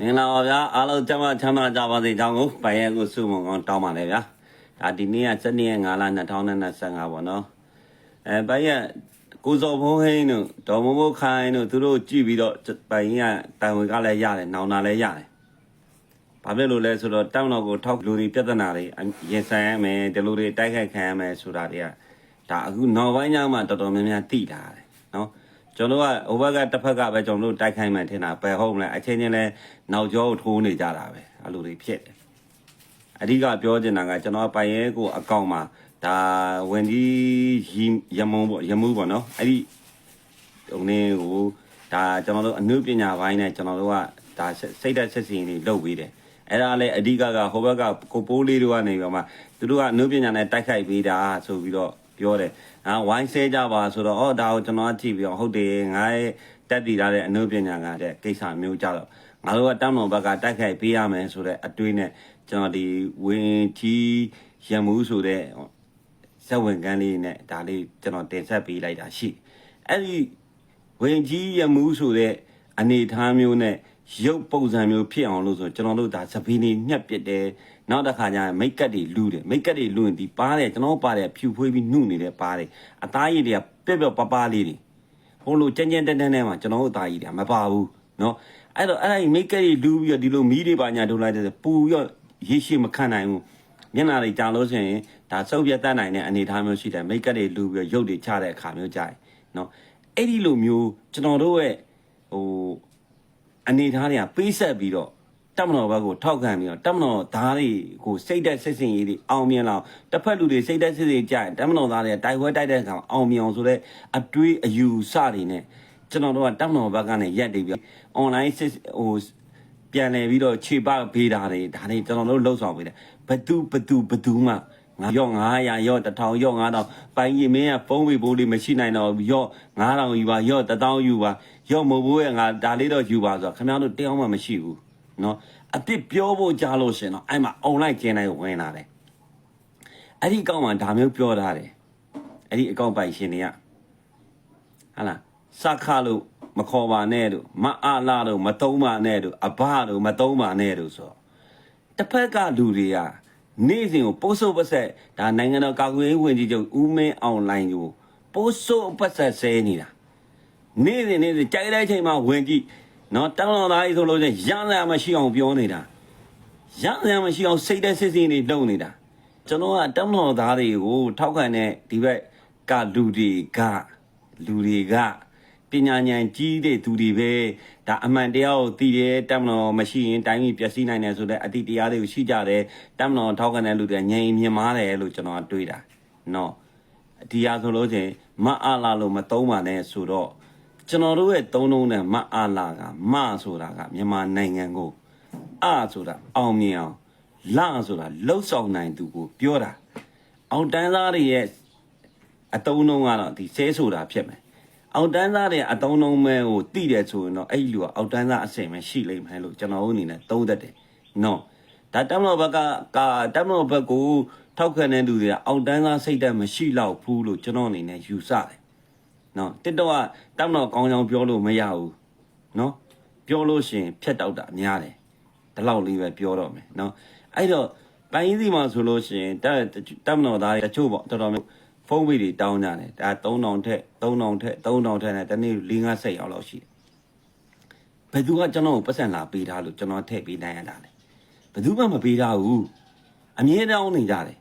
မင်္ဂလာပါဗျာအားလုံးကျမ်းမာချမ်းသာကြပါစေကြောင်းကိုပိုင်ရဲကိုစုမုံကောင်းတောင်းပါလေဗျာဒါဒီနေ့ကစနေရက်9လ2025ပေါ့နော်အဲပိုင်ရဲကိုစောဘုံဟင်းတို့ဒေါ်မမိုးခိုင်းတို့သူတို့ကြည့်ပြီးတော့ပိုင်ရဲတန်ဝင်ကလည်းရတယ်နောင်တာလည်းရတယ်ဘာဖြစ်လို့လဲဆိုတော့တောင်းတော်ကိုထောက်လူတွေပြဿနာတွေရင်ဆိုင်ရမယ်ဒီလိုတွေတိုက်ခိုက်ခံရမယ်ဆိုတာတွေကဒါအခုနောက်ပိုင်းကျမှတော်တော်များများသိလာတယ်နော် ကျွန်တော်ကဟိုဘက်ကတစ်ဖက်ကပဲကျွန်တော်တို့တိုက်ခိုင်းမှထင်တာပယ်ဟုတ်မလဲအချင်းချင်းလဲနောက်ကျောကိုထိုးနေကြတာပဲအဲ့လိုတွေဖြစ်တယ်အဓိကပြောချင်တာကကျွန်တော်ပိုင်ရဲကိုအကောင့်မှာဒါဝင်ကြီးရမုံပေါ့ရမှုပေါ့နော်အဲ့ဒီဟိုနေကိုဒါကျွန်တော်တို့အနုပညာပိုင်းနဲ့ကျွန်တော်တို့ကဒါစိတ်သက်ဆက်စီရင်တွေလုပ်ပြီးတယ်အဲ့ဒါလည်းအဓိကကဟိုဘက်ကကိုပိုးလေးတို့ကနေပြီးမှသူတို့ကအနုပညာနဲ့တိုက်ခိုက်ပေးတာဆိုပြီးတော့ ပြောတယ်အာဝိုင်းဆဲကြပါဆိုတော့အော်ဒါကိုကျွန်တော်ကြည့်ပြီးတော့ဟုတ်တယ်ငါရဲ့တက်တည်ထားတဲ့အနုပညာကတဲ့ကိစ္စမျိုးကြတော့ငါတို့ကတောင်းတော်ဘက်ကတိုက်ခိုက်ပေးရမယ်ဆိုတဲ့အတွေးနဲ့ကျွန်တော်ဒီဝင်ကြီးရမှုဆိုတဲ့ဇက်ဝင်ကန်းလေးနဲ့ဒါလေးကျွန်တော်တင်ဆက်ပေးလိုက်တာရှိအဲ့ဒီဝင်ကြီးရမှုဆိုတဲ့အနေအထားမျိုးနဲ့ ရုပ်ပုံစံမျိုးဖြစ်အောင်လို့ဆိုကျွန်တော်တို့ဒါစပင်းနေညှက်ပစ်တယ်နောက်တစ်ခါကျရင်မိတ်ကတ်တွေလူတယ်မိတ်ကတ်တွေလူရင်ဒီပါတယ်ကျွန်တော်ပါတယ်ဖြူဖွေးပြီးနှုတ်နေတဲ့ပါတယ်အသားရည်တွေကပြက်ပြက်ပပလေးတွေဟိုလိုကြမ်းကြမ်းတန်းတန်းနဲ့မှကျွန်တော်တို့အသားရည်တွေကမပါဘူးเนาะအဲ့တော့အဲ့ဒီမိတ်ကတ်တွေလူပြီးတော့ဒီလိုမီးတွေပါညာထုတ်လိုက်တဲ့ပူရောရေရှိမခံနိုင်ဘူးမျက်နှာတွေကြာလို့ဆိုရင်ဒါစုပ်ပြတ်တတ်နိုင်တဲ့အနေအထားမျိုးရှိတယ်မိတ်ကတ်တွေလူပြီးတော့ရုပ်တွေချတဲ့အခါမျိုးကြာတယ်เนาะအဲ့ဒီလိုမျိုးကျွန်တော်တို့ရဲ့ဟို အနေထားတွေကပေးဆက်ပြီးတော့တက်မတော်ဘက်ကိုထောက်ခံပြီးတော့တက်မတော်သားတွေကိုစိတ်သက်စစ်စင်ရေးတွေအောင်မြင်လောက်တစ်ဖက်လူတွေစိတ်သက်စစ်စင်ကြရင်တက်မတော်သားတွေတိုက်ပွဲတိုက်တဲ့အခါအောင်မြင်အောင်ဆိုတဲ့အတွေးအယူစတွေနဲ့ကျွန်တော်တို့ကတက်မတော်ဘက်ကနေရက်တည်ပြီး online စစ်ဟိုပြန်လည်ပြီးတော့ခြေပပေးတာတွေဒါတွေကျွန်တော်တို့လှုပ်ဆောင်ပေးတယ်ဘသူဘသူဘသူမှ 9ရော့900ရော့1000ရော့9000ပိုင်းကြီးမင်းကဖုံးပြီးဘိုးလေးမရှိနိုင်တော့ရော့9000ယူပါရော့1000ယူပါရော့မဘိုးရဲ့ငါဒါလေးတော့ယူပါဆိုတော့ခင်ဗျားတို့တယောက်မှမရှိဘူးနော်အပြစ်ပြောဖို့ကြားလို့ရှင်တော့အဲ့မှာအွန်လိုက်ကျင်းလိုက်ဝင်လာတယ်အဲ့ဒီအကောင့်မှာဒါမျိုးပြောထားတယ်အဲ့ဒီအကောင့်ပိုင်ရှင်တွေကဟာလားစခလို့မခေါ်ပါနဲ့တို့မအားလာတို့မတုံးပါနဲ့တို့အဘတို့မတုံးပါနဲ့တို့ဆိုတော့တစ်ဖက်ကလူတွေက နေ့စဉ်ကိုပိုးဆိုးပတ်ဆက်ဒါနိုင်ငံတော်ကာကွယ်ရေးဝန်ကြီးချုပ်ဦးမင်းအောင်လိုင်းကိုပိုးဆိုးပတ်ဆက်ဆဲနေတာနေ့စဉ်နေ့စဉ်ကြိုက်တဲ့အချိန်မှာဝင်ကြည့်နော်တောင်းတော်သားကြီးဆိုလို့ချင်းရမ်းရမရှိအောင်ပြောနေတာရမ်းရမရှိအောင်စိတ်တဲ့စစ်စစ်နေလုပ်နေတာကျွန်တော်ကတောင်းတော်သားတွေကိုထောက်ခံတဲ့ဒီဘက်ကလူတွေကလူတွေက ပညာဉာဏ်ကြီးတဲ့သူတွေပဲဒါအမှန်တရားကိုသိတယ်တမန်တော်မရှိရင်တိုင်းပြည်ပျက်စီးနိုင်တယ်ဆိုတဲ့အတိတရားတွေကိုရှိကြတယ်တမန်တော်ထောက်ခံတဲ့လူတွေငြိမ်မြင်မာတယ်လို့ကျွန်တော်ကတွေးတာနော်ဒီဟာဆိုလို့ချင်းမအားလာလို့မသုံးပါနဲ့ဆိုတော့ကျွန်တော်တို့ရဲ့သုံးလုံးနဲ့မအားလာကမဆိုတာကမြန်မာနိုင်ငံကိုအဆိုတာအောင်မြင်အောင်လဆိုတာလှုပ်ဆောင်နိုင်သူကိုပြောတာအောင်တန်းသားတွေရဲ့အတုံးလုံးကတော့ဒီဆဲဆိုတာဖြစ်မယ် အောက်တန်းသားတွေအတုံးလုံးမဲကိုတိတယ်ဆိုရင်တော့အဲ့ဒီလူကအောက်တန်းသားအစင်ပဲရှိလိမ့်မယ်လို့ကျွန်တော်တို့အနေနဲ့သုံးသပ်တယ်နော်ဒါတမလို့ဘက်ကကာတမလို့ဘက်ကိုထောက်ခံတဲ့လူတွေကအောက်တန်းသားစိတ်ဓာတ်မရှိတော့ဘူးလို့ကျွန်တော်အနေနဲ့ယူဆတယ်နော်တစ်တော့ကတမလို့ကောင်းကြောင်ပြောလို့မရဘူးနော်ပြောလို့ရှိရင်ဖြတ်တောက်တာများတယ်ဒီလောက်လေးပဲပြောတော့မယ်နော်အဲ့တော့ပိုင်းစီမှာဆိုလို့ရှိရင်တက်တက်မတော်သားတွေတချို့ပေါ့တော်တော်များ ဖုန်းပေးတွေတောင်းကြတယ်ဒါ3000ထက်3000ထက်3000ထက်နဲ့တနေ့4 5ဆက်ရောက်လောက်ရှိတယ်ဘယ်သူကကျွန်တော်ကိုပတ်စံလာပေးထားလို့ကျွန်တော်ထည့်ပေးနိုင်ရတာလဲဘယ်သူမှမပေးထားဘူးအမြဲတမ်းနေကြတယ်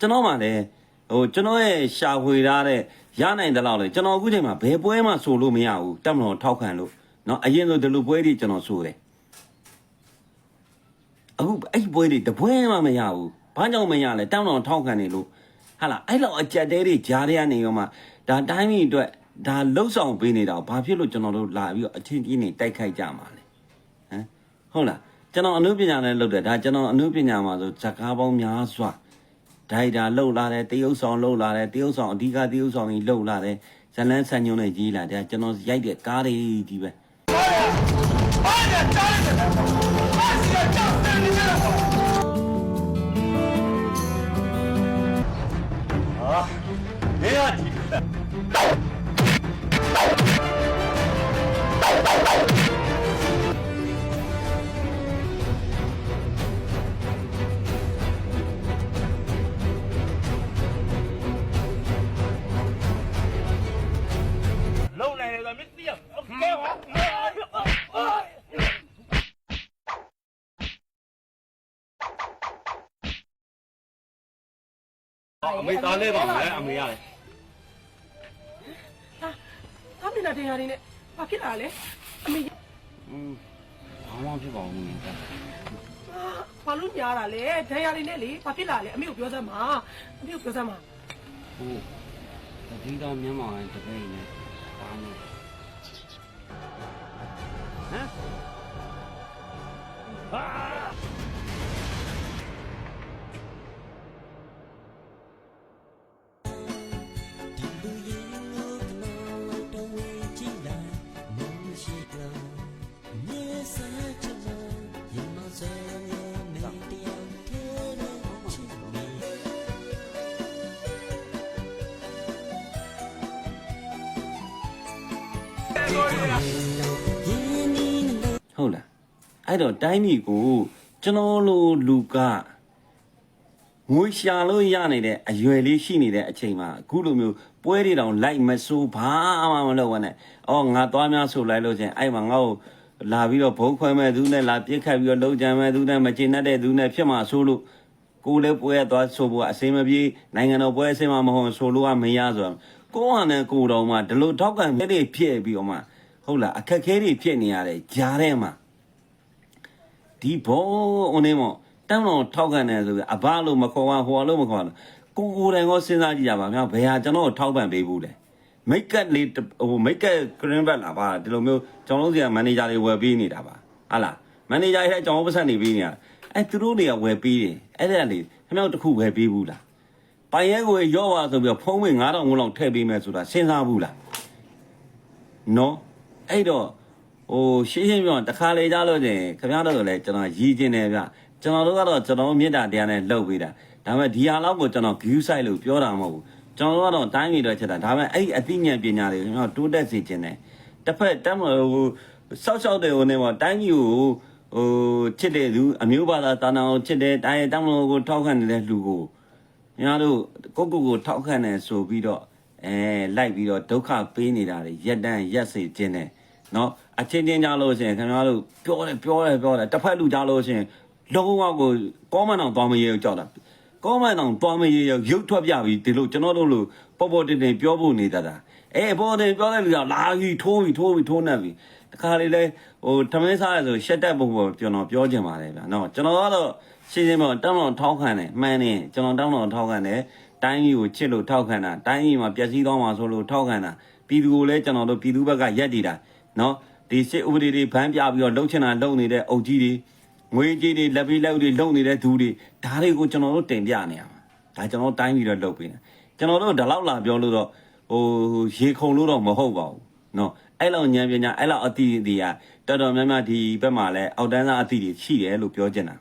ကျွန်တော်မှလည်းဟိုကျွန်တော်ရဲ့ရှာဖွေထားတဲ့ရနိုင်တဲ့လောက်လေကျွန်တော်အခုချိန်မှာဘယ်ပွဲမှဆိုလို့မရဘူးတက်မတော်ထောက်ခံလို့เนาะအရင်ဆိုဒီလိုပွဲတွေကျွန်တော်ဆိုတယ်အခုအဲ့ပွဲတွေတပွဲမှမရဘူးဘာကြောင့်မရလဲတောင်းတော်ထောက်ခံနေလို့ ဟာလားအဲ့လောက်အကြက်တဲတွေကြားရနေရောမှဒါတိုင်းပြည်အတွက်ဒါလှုပ်ဆောင်ပေးနေတာဘာဖြစ်လို့ကျွန်တော်တို့လာပြီးတော့အချင်းကြီးနေတိုက်ခိုက်ကြမှာလဲဟမ်ဟုတ်လားကျွန်တော်အနုပညာနဲ့လုပ်တယ်ဒါကျွန်တော်အနုပညာမှာဆိုဇကားပေါင်းများစွာဒိုင်တာလှုပ်လာတယ်တရုပ်ဆောင်လှုပ်လာတယ်တရုပ်ဆောင်အဓိကတရုပ်ဆောင်ကြီးလှုပ်လာတယ်ဇလန်းဆန်ညုံနဲ့ကြီးလာတယ်ကျွန်တော်ရိုက်တဲ့ကားတွေကြီးပဲ没 အမေသားလဲပါမယ်အမေရတယ်ဟာဟာမင်းနဲ့တရားရင်းနဲ့ဘာဖြစ်လာလဲအမေอืมဘာမှဖြစ်ပါဘူးကွာဘာလို့ညားတာလဲတရားရင်းနဲ့လေဘာဖြစ်လာလဲအမေကိုပြောစမ်းပါအမေကိုပြောစမ်းပါဟိုအဒီတော့မြန်မာတပည့်နဲ့ဒါနဲ့ဟမ်ဟာ ဟုတ်လားအဲ့တော့တိုင်းပြည်ကိုကျွန်တော်လိုလူကငွေရှာလို့ရနေတဲ့အရွယ်လေးရှိနေတဲ့အချိန်မှာအခုလိုမျိုးပွဲတွေတောင်လိုက်မဆိုးဘာမှမလုပ်ဘဲနဲ့အော်ငါသွားများဆိုလိုက်လို့ချင်းအဲ့မှာငါ့ကိုလာပြီးတော့ဘုံခွဲမဲ့သူနဲ့လာပြစ်ခတ်ပြီးတော့လှုပ်ကြံမဲ့သူနဲ့မကျေနပ်တဲ့သူနဲ့ဖြစ်မှာဆိုလို့ကိုယ်လည်းပွဲရသွားဆိုဖို့အစင်မပြေနိုင်ငံတော်ပွဲအစင်မမဟုတ်ဆိုလို့ကမရဆိုတော့ ကိုယ်ဟာနဲ့ကိုယ်တော်မှဒီလိုထောက်ကန်တဲ့တွေဖြစ်ပြီးတော့မှဟုတ်လားအခက်ခဲတွေဖြစ်နေရတယ်ကြားထဲမှာဒီဘောဦးနေမောတန်းတော်ထောက်ခံတယ်ဆိုပြီးအဘလို့မခေါ်ပါဟိုလို့မခေါ်ပါကိုကိုယ်တိုင်ကိုစဉ်းစားကြည့်ရပါဗျာဘယ်ဟာကျွန်တော်ထောက်ပံ့ပေးဘူးလဲမိတ်ကတ်လေးဟိုမိတ်ကတ်ကရင်ဘက်လာပါဒီလိုမျိုးကျွန်တော်တို့စီကမန်နေဂျာတွေဝယ်ပေးနေတာပါဟာလားမန်နေဂျာရဲ့ကျွန်တော်ပတ်ဆက်နေပေးနေတာအဲသူတို့တွေကဝယ်ပေးတယ်အဲ့ဒါလေခင်ဗျားတို့တစ်ခုဝယ်ပေးဘူးလား ပိုင်ရဲကိုရော့ပါဆိုပြီးတော့ဖုံးဝင်9000ဝန်းလောက်ထည့်ပေးမယ်ဆိုတာစဉ်းစားဘူးလားနော်အဲ့တော့ဟိုရှင်းရှင်းပြောရင်တစ်ခါလေကြားလို့ချင်းခင်ဗျားတို့လည်းကျွန်တော်ရည်ကျင်တယ်ဗျကျွန်တော်တို့ကတော့ကျွန်တော်မေတ္တာတရားနဲ့လှုပ်ပေးတာဒါပေမဲ့ဒီဟာလောက်ကိုကျွန်တော် view site လို့ပြောတာမဟုတ်ဘူးကျွန်တော်တို့ကတော့တိုင်းပြည်တော့ချက်တာဒါပေမဲ့အဲ့ဒီအသိဉာဏ်ပညာတွေကျွန်တော်တိုးတက်စေခြင်းတယ်တစ်ဖက်တက်မဟိုစောက်ရှောက်တဲ့ဟိုနေမှာတိုင်းပြည်ကိုဟိုချစ်တဲ့လူအမျိုးဘာသာတာနာကိုချစ်တဲ့တိုင်းရဲ့တမလို့ကိုထောက်ခံနေတဲ့လူကို မင်းတို့ကိုကိုကိုထောက်ခံတယ်ဆိုပြီးတော့အဲလိုက်ပြီးတော့ဒုက္ခပေးနေတာတွေရက်တန်းရက်စေခြင်းနဲ့နော်အချင်းချင်းကြလို့ရှင်ခင်ဗျားတို့ပြောတယ်ပြောတယ်ပြောတယ်တစ်ဖက်လူကြလို့ရှင်လုံးဝကိုကောမန်အောင်သွားမရေကြောက်တာကောမန်အောင်သွားမရေရုပ်ထွက်ပြပြီးဒီလိုကျွန်တော်တို့လိုပေါ်ပေါ်တင်တင်ပြောဖို့နေတတ်တာအဲပေါ်တင်ပြောတဲ့လူကလာကြီးထိုးပြီးထိုးပြီးထိုးနှက်ပြီးတခါလေလဲဟိုထမင်းစားရဆိုရှက်တက်ပုံပေါ်ကျွန်တော်ပြောချင်ပါတယ်ဗျာနော်ကျွန်တော်ကတော့ ရှင်းရှင်းပြောတောင်းတော်ထောက်ခံတယ်မှန်တယ်ကျွန်တော်တောင်းတော်ထောက်ခံတယ်တိုင်းကြီးကိုချစ်လို့ထောက်ခံတာတိုင်းကြီးမှာပျက်စီးသွားမှာဆိုလို့ထောက်ခံတာပြည်သူကိုလည်းကျွန်တော်တို့ပြည်သူဘက်ကရက်တည်တာနော်ဒီရှစ်ဥပဒေတွေဘန်းပြပြီးတော့လှုပ်ချင်တာလှုပ်နေတဲ့အုပ်ကြီးတွေငွေကြီးတွေလက်ပြီးလက်တွေလှုပ်နေတဲ့သူတွေဒါတွေကိုကျွန်တော်တို့တင်ပြနေရမှာဒါကျွန်တော်တိုင်းပြီးတော့လှုပ်ပေးနေကျွန်တော်တို့ဒါလောက်လာပြောလို့တော့ဟိုရေခုံလို့တော့မဟုတ်ပါဘူးနော်အဲ့လောက်ဉာဏ်ပညာအဲ့လောက်အသိတွေကတော်တော်များများဒီဘက်မှာလဲအောက်တန်းသားအသိတွေရှိတယ်လို့ပြောချင်တာ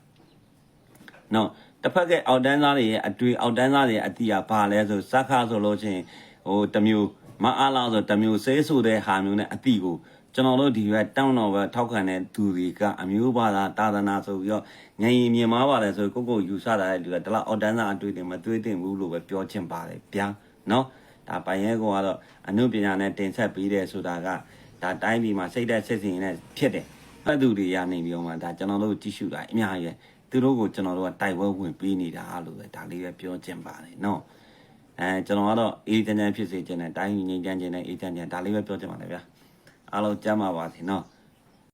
နော်တစ်ဖက်ကအောက်တန်းသားတွေရဲ့အတွေ့အောက်တန်းသားတွေရဲ့အတိအဘာလဲဆိုစက္ခဆိုလို့ချင်းဟိုတစ်မျိုးမအားလားဆိုတစ်မျိုးစေးဆိုတဲ့ဟာမျိုးနဲ့အတိကိုကျွန်တော်တို့ဒီဘက်တောင်းတော်ဘက်ထောက်ခံတဲ့သူတွေကအမျိုးဘာသာတာသနာဆိုပြီးတော့ငြိမ်ရင်မြင်မာပါလေဆိုကိုကိုယူဆတာတဲ့လူကဒီလောက်အောက်တန်းသားအတွေ့တွေမတွေးတင်ဘူးလို့ပဲပြောချင်ပါတယ်ဗျာနော်ဒါပိုင်ရဲကောကတော့အနုပညာနဲ့တင်ဆက်ပြီးတဲ့ဆိုတာကဒါတိုင်းပြည်မှာစိတ်သက်စစ်စင်နဲ့ဖြစ်တယ်ဖတ်သူတွေရနေပြီးတော့မှဒါကျွန်တော်တို့ကြည့်ရှုတာအများကြီးပဲ သူတို့ကိုကျွန်တော်တို့ကတိုက်ပွဲဝင်ပေးနေတာလို့ပဲဒါလေးပဲပြောချင်ပါတယ်နော်အဲကျွန်တော်ကတော့အေးချမ်းချမ်းဖြစ်စေချင်တယ်တိုင်းငြိမ်းချမ်းခြင်းနဲ့အေးချမ်းချမ်းဒါလေးပဲပြောချင်ပါတယ်ဗျာအားလုံးကြမ်းပါပါစေနော်